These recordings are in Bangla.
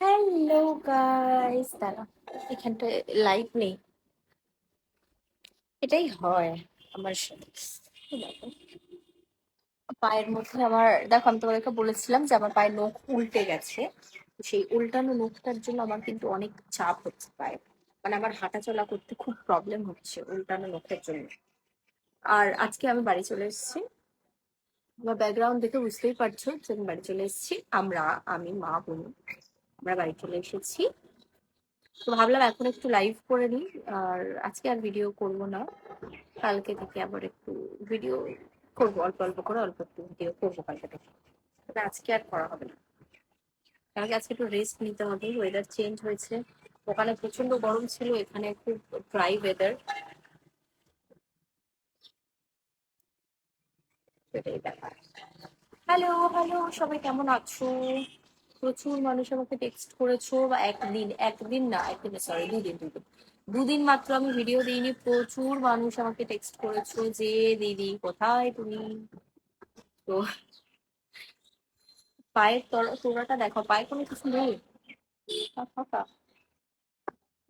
হ্যালো গাইস দাঁড়া এখানটায় লাইট নেই। এটাই হয় আমার পায়ের মধ্যে আমার, দেখো, আমি তোমাদেরকে বলেছিলাম যে আমার পায়ের নখ উল্টে গেছে। সেই উল্টানো নখটার জন্য আমার কিন্তু অনেক চাপ হচ্ছে পায়ে। মানে আমার হাঁটা চলা করতে খুব প্রবলেম হচ্ছে উল্টানো নখের জন্য। আর আজকে আমি বাড়ি চলে এসেছি। আমার ব্যাকগ্রাউন্ড দেখে বুঝতেই পারছ যে আমি বাড়ি চলে এসেছি। আমরা, আমি, মা, বোন। আমরা বাড়ি চলে এসেছি। তো ভাবলাম এখন একটু লাইভ করে নিই, আর আজকে আর ভিডিও করব না। কালকে থেকে আবার একটু ভিডিও করব, অল্প অল্প করে, অল্প একটু ভিডিও করব কালকে থেকে। তবে আজকে আর করা হবে না। কালকে আজকে একটু রেস্ট নিতে হবে ওয়েদার চেঞ্জ হয়েছে। ওখানে প্রচণ্ড গরম ছিল, এখানে খুব ড্রাই ওয়েদার হ্যালো হ্যালো সবাই কেমন আছো? প্রচুর মানুষ আমাকে টেক্সট করেছ বা একদিন একদিন না, একদিন সরি দুদিন দুদিন। দুদিন মাত্র আমি ভিডিও দিইনি, প্রচুর মানুষ আমাকে টেক্সট করেছ যে, দিদি, কোথায় তুমি? তো পায়ের তর- তোড়াটা দেখো, পায়ে কোনো কিছু নেই। ফাঁকা।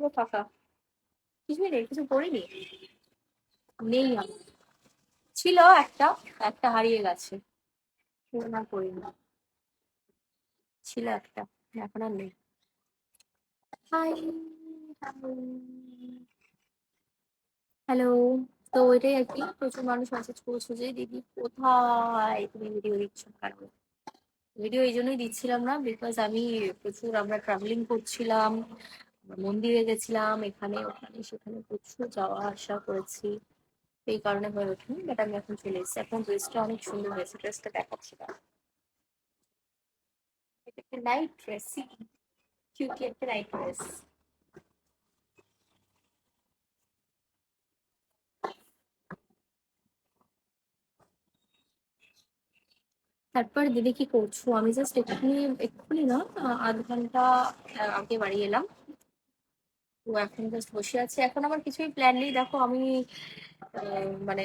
ফাঁকা। কিছুই নেই, কিছু পড়িনি। নেই ছিল একটা একটা হারিয়ে গেছে। পুরো আর পড়িনি। ছিল একটা এখন আর নেই। হাই হ্যালো তো ওইটাই আর কি প্রচুর মানুষ মেসেজ করেছ যে দিদি কোথায় তুমি ভিডিও দিচ্ছ? কারণ ভিডিও এই জন্যই দিচ্ছিলাম না বিকজ আমি প্রচুর আমরা ট্রাভেলিং করছিলাম মন্দিরে গেছিলাম এখানে ওখানে সেখানে প্রচুর যাওয়া আসা করেছি। এই কারণে হয়ে ওঠেনি বাট আমি এখন চলে এসেছি। এখন ড্রেসটা অনেক সুন্দর হয়েছে ড্রেসটা দেখাচ্ছি না এটা একটা নাইট ড্রেস কিউটি একটা নাইট ড্রেস তারপর দিদি কি করছ? আমি জাস্ট এক্ষুনি এক্ষুনি না আধ ঘণ্টা আগে বাড়ি এলাম। তো এখন জাস্ট বসে আছি। এখন আমার কিছুই প্ল্যান নেই। দেখো, আমি মানে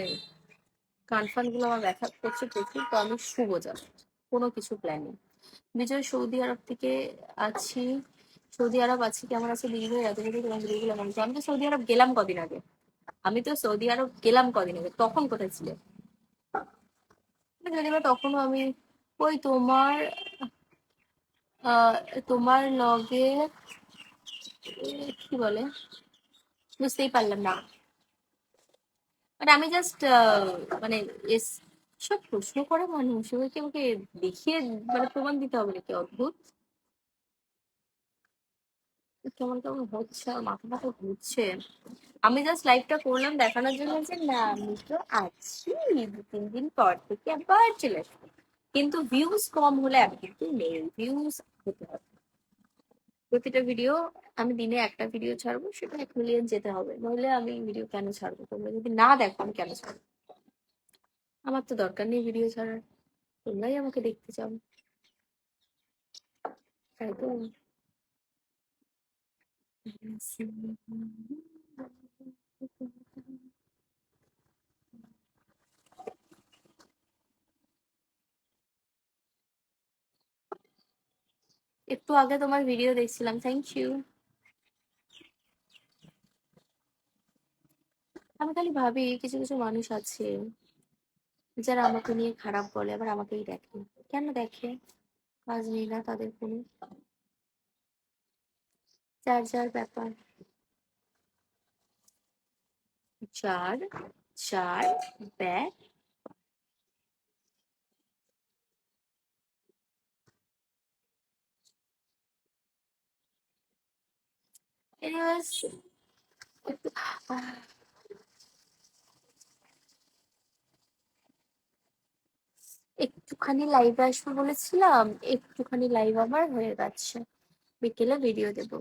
কান ফানগুলো আমার ব্যথা করছে প্রচুর, তো আমি শুবো জাস্ট কোনো কিছু প্ল্যান নেই। বিজয়, সৌদি আরব থেকে আছি। সৌদি আরব আছি কেমন আছে দিদি ভাই এত কিছু তোমার দিদিগুলো কেমন আমি তো সৌদি আরব গেলাম কদিন আগে। আমি তো সৌদি আরব গেলাম কদিন আগে। তখন কোথায় ছিলে? তখনও আমি ওই তোমার তোমার লগে, কি বলে? বুঝতেই পারলাম না। মানে আমি জাস্ট মানে সব প্রশ্ন করা মানুষ। এবারকে আমাকে দেখিয়ে মানে প্রমাণ দিতে হবে নাকি অদ্ভুত? কেমন কেমন হচ্ছে? মাথা মাথা ঘুরছে আমি জাস্ট লাইভটা করলাম দেখানোর জন্য যে, না, আমি তো আছি। দু, তিন দিন পর থেকে আবার চলে আসব। কিন্তু ভিউজ কম হলে আমি কিন্তু নেই। ভিউজ হতে হবে। প্রতিটা ভিডিও আমি দিনে একটা ভিডিও ছাড়বো, সেটা এক মিলিয়ন যেতে হবে। নইলে আমি ভিডিও কেন ছাড়বো? তোমরা যদি না দেখো, আমি কেন ছাড়বো? আমার তো দরকার নেই ভিডিও ছাড়ার। তোমরাই আমাকে দেখতে চাও। তাই তো একটু আগে তোমার ভিডিও দেখছিলাম থ্যাংক ইউ আমি খালি ভাবি, কিছু কিছু মানুষ আছে। যারা আমাকে নিয়ে খারাপ বলে আবার আমাকেই দেখে। কেন দেখে? কাজ নেই না তাদের কোনো। যার যার ব্যাপার। যার যার ব্যাগ Anyways, একটু আহ, একটুখানি লাইভে আসব বলেছিলাম একটুখানি লাইভ আমার হয়ে গেছে। বিকেলে ভিডিও দেবো।